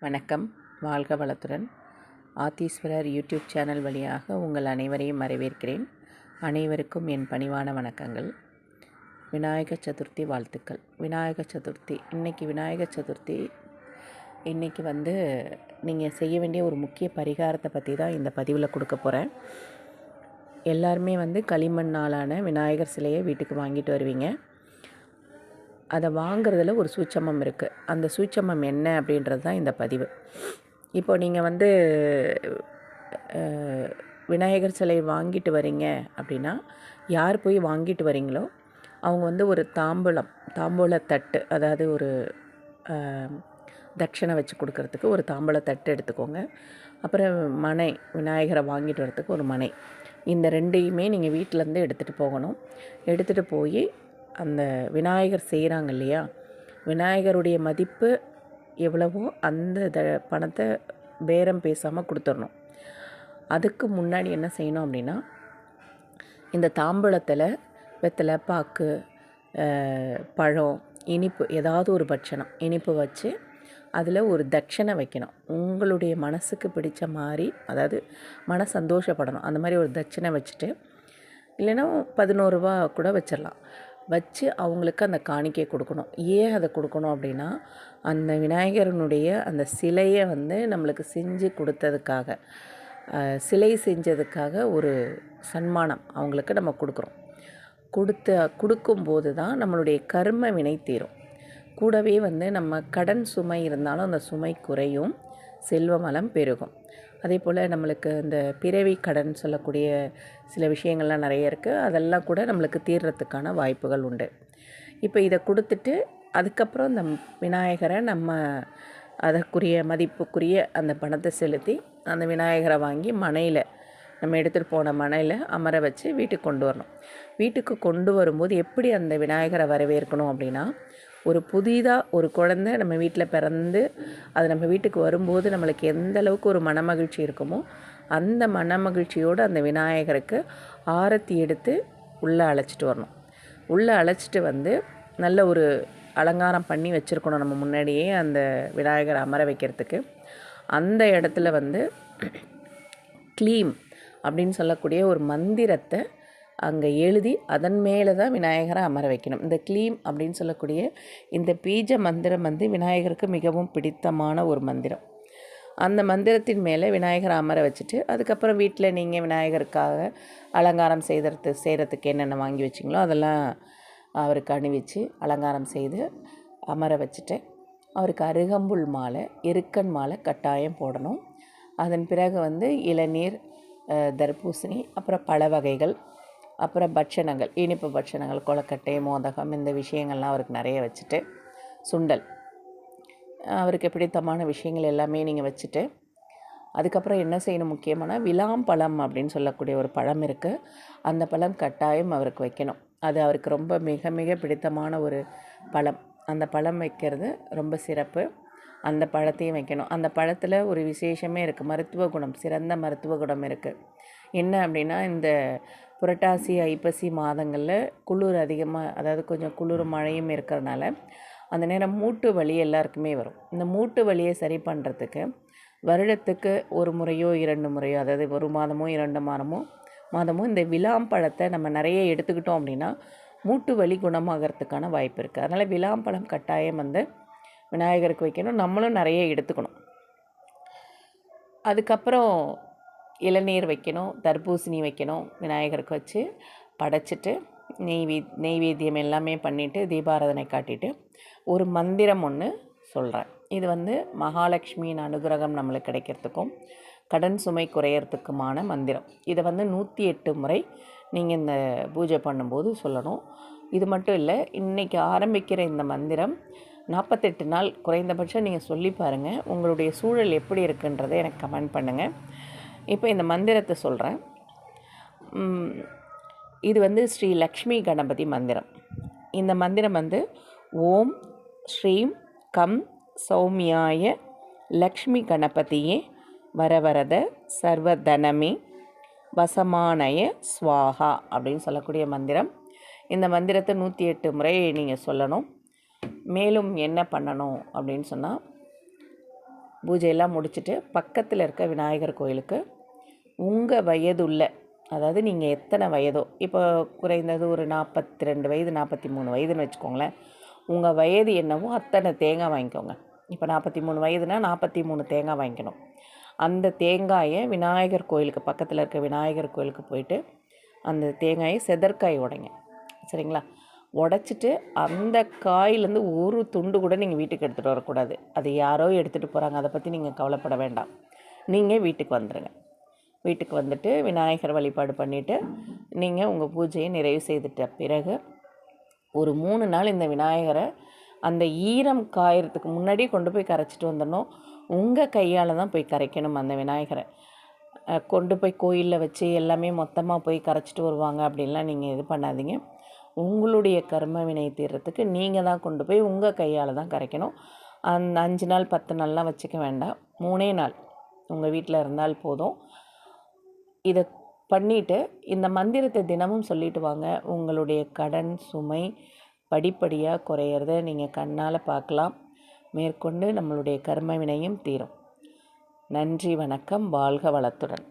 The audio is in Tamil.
வணக்கம். வாழ்க வளத்துடன். ஆத்தீஸ்வரர் யூடியூப் சேனல் வழியாக உங்கள் அனைவரையும் வரவேற்கிறேன். அனைவருக்கும் என் பணிவான வணக்கங்கள். விநாயகர் சதுர்த்தி வாழ்த்துக்கள். விநாயகர் சதுர்த்தி. இன்றைக்கி விநாயகர் சதுர்த்தி. இன்றைக்கி வந்து நீங்கள் செய்ய வேண்டிய ஒரு முக்கிய பரிகாரத்தை பற்றி தான் இந்த பதிவில் கொடுக்க போகிறேன் எல்லாருமே வந்து களிமண்ணாலான விநாயகர் சிலையை வீட்டுக்கு வாங்கிட்டு வருவீங்க. அதை வாங்குறதுல ஒரு சூட்சமம் இருக்குது அந்த சூட்சமம் என்ன அப்படின்றது தான் இந்த பதிவு. இப்போ நீங்கள் வந்து விநாயகர் சிலை வாங்கிட்டு வரீங்க அப்படின்னா யார் போய் வாங்கிட்டு வரீங்களோ அவங்க வந்து ஒரு தாம்பூலம் தாம்பூல தட்டு அதாவது ஒரு தட்சணை வச்சு கொடுக்கறதுக்கு ஒரு தாம்பூல தட்டு எடுத்துக்கோங்க. அப்புறம் மனை விநாயகரை வாங்கிட்டு வரதுக்கு ஒரு மனை. இந்த ரெண்டையுமே நீங்கள் வீட்டிலேருந்து எடுத்துகிட்டு போகணும். எடுத்துகிட்டு போய் அந்த விநாயகர் செய்கிறாங்க இல்லையா? விநாயகருடைய மதிப்பு எவ்வளவோ அந்த த பணத்தை பேரம் பேசாமல் கொடுத்துடணும். அதுக்கு முன்னாடி என்ன செய்யணும் அப்படின்னா இந்த தாம்பூலத்தில் வெத்தலை பாக்கு பழம் இனிப்பு ஏதாவது ஒரு பட்சணம். இனிப்பு வச்சு அதில் ஒரு தட்சணை வைக்கணும். உங்களுடைய மனசுக்கு பிடிச்ச மாதிரி அதாவது மன சந்தோஷப்படணும். அந்த மாதிரி ஒரு தட்சணை வச்சுட்டு இல்லைன்னா பதினோரு கூட வச்சிடலாம். வச்சு அவங்களுக்கு அந்த காணிக்கை கொடுக்கணும். ஏன் அதை கொடுக்கணும் அப்படின்னா அந்த விநாயகரனுடைய அந்த சிலையை வந்து நம்மளுக்கு செஞ்சு கொடுத்ததுக்காக சிலை செஞ்சதுக்காக ஒரு சன்மானம் அவங்களுக்கு நம்ம கொடுக்குறோம். கொடுத்த கொடுக்கும்போது தான் நம்மளுடைய கர்ம வினை தீரும். கூடவே வந்து நம்ம கடன் சுமை இருந்தாலும் அந்த சுமை குறையும் செல்வமலம் பெருகும். அதே போல் நம்மளுக்கு இந்த பிறவி கடன் சொல்லக்கூடிய சில விஷயங்கள்லாம் நிறைய இருக்குது அதெல்லாம் கூட நம்மளுக்கு தீர்றதுக்கான வாய்ப்புகள் உண்டு. இப்போ இதை கொடுத்துட்டு அதுக்கப்புறம் இந்த விநாயகரை நம்ம அதற்குரிய மதிப்புக்குரிய அந்த பணத்தை செலுத்தி அந்த விநாயகரை வாங்கி மனையில் நம்ம எடுத்துகிட்டு போன மனையில் அமர வச்சு வீட்டுக்கு கொண்டு வரணும். வீட்டுக்கு கொண்டு வரும்போது எப்படி அந்த விநாயகரை வரவேற்கணும் அப்படின்னா ஒரு புதிதாக ஒரு குழந்தை நம்ம வீட்டில் பிறந்து அது நம்ம வீட்டுக்கு வரும்போது நம்மளுக்கு எந்த அளவுக்கு ஒரு மனமகிழ்ச்சி இருக்குமோ அந்த மனமகிழ்ச்சியோடு அந்த விநாயகருக்கு ஆரத்தி எடுத்து உள்ளே அழைச்சிட்டு வரணும். உள்ளே அழைச்சிட்டு வந்து நல்ல ஒரு அலங்காரம் பண்ணி வச்சுருக்கணும் நம்ம முன்னாடியே அந்த விநாயகரை அமர வைக்கிறதுக்கு. அந்த இடத்துல வந்து க்ளீம் அப்படின்னு சொல்லக்கூடிய ஒரு மந்திரத்தை அங்கே எழுதி அதன் மேலே தான் விநாயகரை அமர வைக்கணும். இந்த க்ளீம் அப்படின்னு சொல்லக்கூடிய இந்த பீஜ மந்திரம் வந்து விநாயகருக்கு மிகவும் பிடித்தமான ஒரு மந்திரம். அந்த மந்திரத்தின் மேலே விநாயகரை அமர வச்சுட்டு அதுக்கப்புறம் வீட்டில் நீங்கள் விநாயகருக்காக அலங்காரம் செய்கிறது செய்கிறதுக்கு என்னென்ன வாங்கி வச்சிங்களோ அதெல்லாம் அவருக்கு அணிவிச்சு அலங்காரம் செய்து அமர வச்சுட்டு அவருக்கு அருகம்புல் மாலை எருக்கன் மாலை கட்டாயம் போடணும். அதன் பிறகு வந்து இளநீர் தர்பூசணி அப்புறம் பழ வகைகள் அப்புறம் பட்சணங்கள் இனிப்பு பட்சணங்கள் கொழக்கட்டை மோதகம் இந்த விஷயங்கள்லாம் அவருக்கு நிறைய வச்சுட்டு சுண்டல். அவருக்கு பிடித்தமான விஷயங்கள் எல்லாமே நீங்கள் வச்சுட்டு அதுக்கப்புறம் என்ன செய்யணும் முக்கியமான விளாம்பழம் அப்படின்னு சொல்லக்கூடிய ஒரு பழம் இருக்குது அந்த பழம் கட்டாயம் அவருக்கு வைக்கணும். அது அவருக்கு ரொம்ப மிக மிக பிடித்தமான ஒரு பழம். அந்த பழம் வைக்கிறது ரொம்ப சிறப்பு. அந்த பழத்தையும் வைக்கணும். அந்த பழத்தில் ஒரு விசேஷமே இருக்குது மருத்துவ குணம் சிறந்த மருத்துவ குணம் இருக்குது என்ன அப்படின்னா இந்த புரட்டாசி ஐப்பசி மாதங்களில் குளிர் அதிகமாக அதாவது கொஞ்சம் குளிர் மழையும் இருக்கிறனால அந்த நேரம் மூட்டு வலி எல்லாருக்குமே வரும். இந்த மூட்டு வலியை சரி பண்ணுறதுக்கு வருடத்துக்கு ஒரு முறையோ இரண்டு முறையோ அதாவது ஒரு மாதமோ இரண்டு மாதமோ மாதமோ இந்த விளாம்பழத்தை நம்ம நிறைய எடுத்துக்கிட்டோம் அப்படின்னா மூட்டு வலி குணமாகறதுக்கான வாய்ப்பு இருக்குது அதனால் விளாம்பழம் கட்டாயம் வந்து விநாயகருக்கு வைக்கணும். நம்மளும் நிறைய எடுத்துக்கணும். அதுக்கப்புறம் இளநீர் வைக்கணும் தர்பூசணி வைக்கணும் விநாயகருக்கு வச்சு படைச்சிட்டு நெய்வே நெய்வேத்தியம் எல்லாமே பண்ணிவிட்டு தீபாராதனை காட்டிட்டு ஒரு மந்திரம் ஒன்று சொல்கிறேன் இது வந்து மகாலட்சுமியின் அனுகிரகம் நம்மளுக்கு கிடைக்கிறதுக்கும் கடன் சுமை குறையறதுக்குமான மந்திரம். இதை வந்து நூற்றி எட்டு முறை நீங்கள் இந்த பூஜை பண்ணும்போது சொல்லணும். இது மட்டும் இல்லை இன்றைக்கி ஆரம்பிக்கிற இந்த மந்திரம் நாற்பத்தெட்டு நாள் குறைந்தபட்சம் நீங்கள் சொல்லி பாருங்கள் உங்களுடைய சூழல் எப்படி இருக்குன்றதை எனக்கு கமெண்ட் பண்ணுங்கள் இப்போ இந்த மந்திரத்தை சொல்கிறேன் இது வந்து ஸ்ரீ லக்ஷ்மி கணபதி மந்திரம். இந்த மந்திரம் வந்து ஓம் ஸ்ரீம் கம் சௌமியாய லக்ஷ்மி கணபதியே வரவரத சர்வதனமே வசமானய ஸ்வாஹா அப்படின்னு சொல்லக்கூடிய மந்திரம். இந்த மந்திரத்தை நூற்றி எட்டு முறை நீங்கள் சொல்லணும். மேலும் என்ன பண்ணணும் அப்படின்னு சொன்னால் பூஜையெல்லாம் முடிச்சுட்டு பக்கத்தில் இருக்க விநாயகர் கோயிலுக்கு உங்கள் வயதுள்ள அதாவது நீங்கள் எத்தனை வயதோ இப்போ குறைந்தது ஒரு நாற்பத்தி ரெண்டு வயது நாற்பத்தி மூணு வயதுன்னு வச்சுக்கோங்களேன். உங்கள் வயது என்னவோ அத்தனை தேங்காய் வாங்கிக்கோங்க. இப்போ நாற்பத்தி மூணு வயதுனா நாற்பத்தி மூணு தேங்காய் வாங்கிக்கணும். அந்த தேங்காயை விநாயகர் கோயிலுக்கு பக்கத்தில் இருக்க விநாயகர் கோயிலுக்கு போயிட்டு அந்த தேங்காயை செதற்காய் உடைங்க. சரிங்களா? உடச்சிட்டு அந்த காயிலேருந்து ஒரு துண்டு கூட நீங்கள் வீட்டுக்கு எடுத்துகிட்டு வரக்கூடாது. அது யாரோ எடுத்துகிட்டு போகிறாங்க அதை பற்றி நீங்கள் கவலைப்பட வேண்டாம். நீங்கள் வீட்டுக்கு வந்துடுங்க வீட்டுக்கு வந்துட்டு விநாயகர் வழிபாடு பண்ணிவிட்டு நீங்கள் உங்கள் பூஜையை நிறைவு செய்துட்ட பிறகு ஒரு மூணு நாள் இந்த விநாயகரை அந்த ஈரம் காயறதுக்கு முன்னாடி கொண்டு போய் கரைச்சிட்டு வந்துடணும். உங்கள் கையால் தான் போய் கரைக்கணும் அந்த விநாயகரை. கொண்டு போய் கோயிலில் வச்சு எல்லாமே மொத்தமாக போய் கரைச்சிட்டு வருவாங்க அப்படின்லாம் நீங்கள் இது பண்ணாதீங்க. உங்களுடைய கர்ம வினை தீர்றதுக்கு நீங்கள் தான் கொண்டு போய் உங்கள் கையால் தான் கரைக்கணும். அந்த அஞ்சு நாள் பத்து நாள்லாம் வச்சுக்க வேண்டாம். மூணே நாள். உங்கள் வீட்டில் இருந்தால் போதும். இதை பண்ணிவிட்டு இந்த மந்திரத்தை தினமும் சொல்லிட்டு வாங்க. உங்களுடைய கடன் சுமை படிப்படியாக குறையிறத நீங்கள் கண்ணால் பார்க்கலாம் மேற்கொண்டு நம்மளுடைய கர்ம வினையும் தீரும். நன்றி வணக்கம். வாழ்க வளத்துடன்.